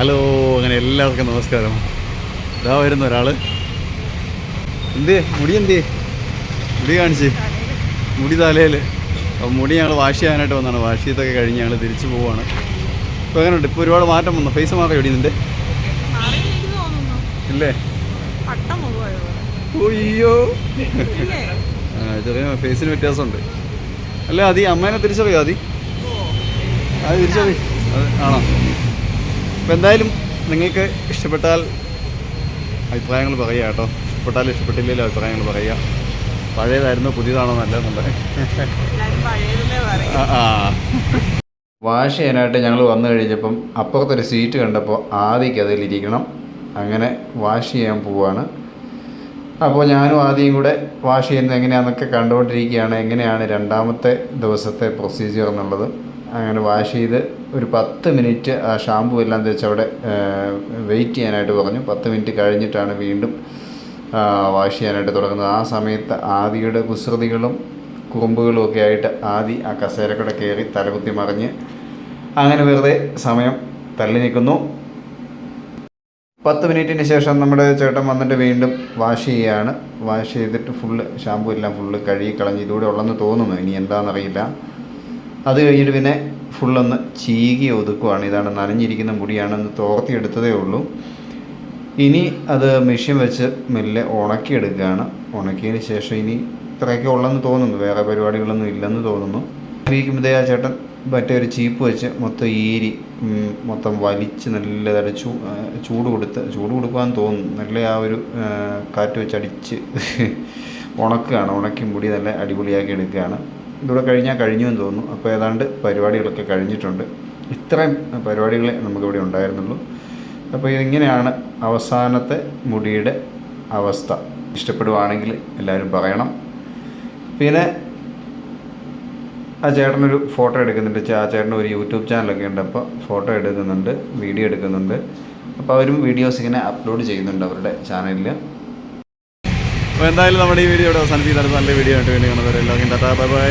Hello അങ്ങനെ എല്ലാവർക്കും നമസ്കാരം. ഇതാ വരുന്ന ഒരാൾ എന്തേ മുടി എന്തേ മുടി കാണിച്ച്. മുടി തലയിൽ അപ്പോൾ മുടി ഞങ്ങൾ വാഷ് ചെയ്യാനായിട്ട് വന്നതാണ് വാഷ് ചെയ്തൊക്കെ കഴിഞ്ഞ് ഞങ്ങൾ തിരിച്ചു പോവുകയാണ് ഇപ്പോൾ എങ്ങനെയുണ്ട്? ഇപ്പോൾ ഒരുപാട് മാറ്റം വന്നു? ഫേസ് മാറി എവിടെ നിന്റെ ഇല്ലേ ഒയ്യോ ചെറിയ ഫേസിന് വ്യത്യാസമുണ്ട്. അല്ല അതി അമ്മേനെ തിരിച്ചറിയോ അതി അത് തിരിച്ചറി ആണോ? അപ്പോൾ എന്തായാലും നിങ്ങൾക്ക് ഇഷ്ടപ്പെട്ടാൽ അഭിപ്രായങ്ങൾ പറയുക കേട്ടോ. ഇഷ്ടപ്പെട്ടാൽ ഇഷ്ടപ്പെട്ടില്ലെങ്കിലും അഭിപ്രായങ്ങൾ പറയുക. പഴയതായിരുന്നു പുതിയതാണോ നല്ലതെന്നുള്ളത് ആ, ആ. വാഷ് ചെയ്യാനായിട്ട് ഞങ്ങൾ വന്നു കഴിഞ്ഞപ്പം അപ്പുറത്തൊരു സീറ്റ് കണ്ടപ്പോൾ ആദ്യക്ക് അതിലിരിക്കണം അങ്ങനെ വാഷ് ചെയ്യാൻ പോവാണ്. അപ്പോൾ ഞാനും ആദ്യം കൂടെ വാഷ് ചെയ്യുന്നത് എങ്ങനെയാണെന്നൊക്കെ കണ്ടുകൊണ്ടിരിക്കുകയാണ്. എങ്ങനെയാണ് രണ്ടാമത്തെ ദിവസത്തെ പ്രൊസീജിയർ എന്നുള്ളത്. അങ്ങനെ വാഷ് ചെയ്ത് ഒരു പത്ത് മിനിറ്റ് ആ ഷാമ്പു എല്ലാം തേച്ച് അവിടെ വെയിറ്റ് ചെയ്യാനായിട്ട് പറഞ്ഞു. പത്ത് മിനിറ്റ് കഴിഞ്ഞിട്ടാണ് വീണ്ടും വാഷ് ചെയ്യാനായിട്ട് തുടങ്ങുന്നത്. ആ സമയത്ത് ആദിയുടെ കുസൃതികളും കുറുമ്പുകളും ഒക്കെ ആയിട്ട് ആദി ആ കസേരക്കൂടെ കയറി തലകുത്തി മറിഞ്ഞ് അങ്ങനെ വെറുതെ സമയം തള്ളി നിൽക്കുന്നു. പത്ത് മിനിറ്റിന് ശേഷം നമ്മുടെ ചേട്ടൻ വന്നിട്ട് വീണ്ടും വാഷ് ചെയ്യുകയാണ് വാഷ് ചെയ്തിട്ട് ഫുള്ള് ഷാമ്പു എല്ലാം ഫുള്ള് കഴുകി കളഞ്ഞ് ഇതുകൂടെ ഉള്ളെന്ന് തോന്നുന്നു. ഇനി എന്താണെന്നറിയില്ല. അത് കഴിഞ്ഞിട്ട് പിന്നെ ഫുള്ളൊന്ന് ചീകി ഒതുക്കുവാണ്. ഇതാണ് നനഞ്ഞിരിക്കുന്ന മുടിയാണെന്ന് തോർത്തിയെടുത്തതേ ഉള്ളൂ. ഇനി അത് മെഷീൻ വെച്ച് മെല്ലെ ഉണക്കിയെടുക്കുകയാണ്. ഉണക്കിയതിന് ശേഷം ഇനി ഇത്രയൊക്കെ ഉള്ളെന്ന് തോന്നുന്നു. വേറെ പരിപാടികളൊന്നും ഇല്ലെന്ന് തോന്നുന്നു. ഇരിക്കുമ്പോഴത്തേ ആ ചേട്ടൻ മറ്റേ ഒരു ചീപ്പ് വെച്ച് മൊത്തം ഈരി മൊത്തം വലിച്ച് നല്ലതായിട്ട് ചൂ ചൂട് കൊടുത്ത് ചൂട് കൊടുക്കുവാന്ന് തോന്നുന്നു. നല്ല ആ ഒരു കാറ്റ് വെച്ച് അടിച്ച് ഉണക്കുകയാണ്. ഉണക്കി മുടി നല്ല അടിപൊളിയാക്കി എടുക്കുകയാണ്. ഇതൂടെ കഴിഞ്ഞാൽ കഴിഞ്ഞു എന്ന് തോന്നുന്നു. അപ്പോൾ ഏതാണ്ട് പരിപാടികളൊക്കെ കഴിഞ്ഞിട്ടുണ്ട്. ഇത്രയും പരിപാടികളെ നമുക്കിവിടെ ഉണ്ടായിരുന്നുള്ളൂ. അപ്പോൾ ഇതിങ്ങനെയാണ് അവസാനത്തെ മുടിയുടെ അവസ്ഥ? ഇഷ്ടപ്പെടുവാണെങ്കിൽ എല്ലാവരും പറയണം. പിന്നെ ആ ചേട്ടനൊരു ഫോട്ടോ എടുക്കുന്നുണ്ട്. ആ ചേട്ടൻ ഒരു യൂട്യൂബ് ചാനലൊക്കെ ഉണ്ട്. അപ്പോൾ ഫോട്ടോ എടുക്കുന്നുണ്ട് വീഡിയോ എടുക്കുന്നുണ്ട്. അപ്പോൾ അവരും വീഡിയോസ് ഇങ്ങനെ അപ്ലോഡ് ചെയ്യുന്നുണ്ട് അവരുടെ ചാനലിൽ അപ്പോൾ എന്തായാലും നമ്മുടെ ഈ വീഡിയോ ഇവിടെ അവസാനിപ്പിക്കുന്നത് നല്ല വീഡിയോ ആയിട്ട് വേണ്ടി കാണുന്നവരെല്ലാം ടാറ്റാ ബൈ ബൈ.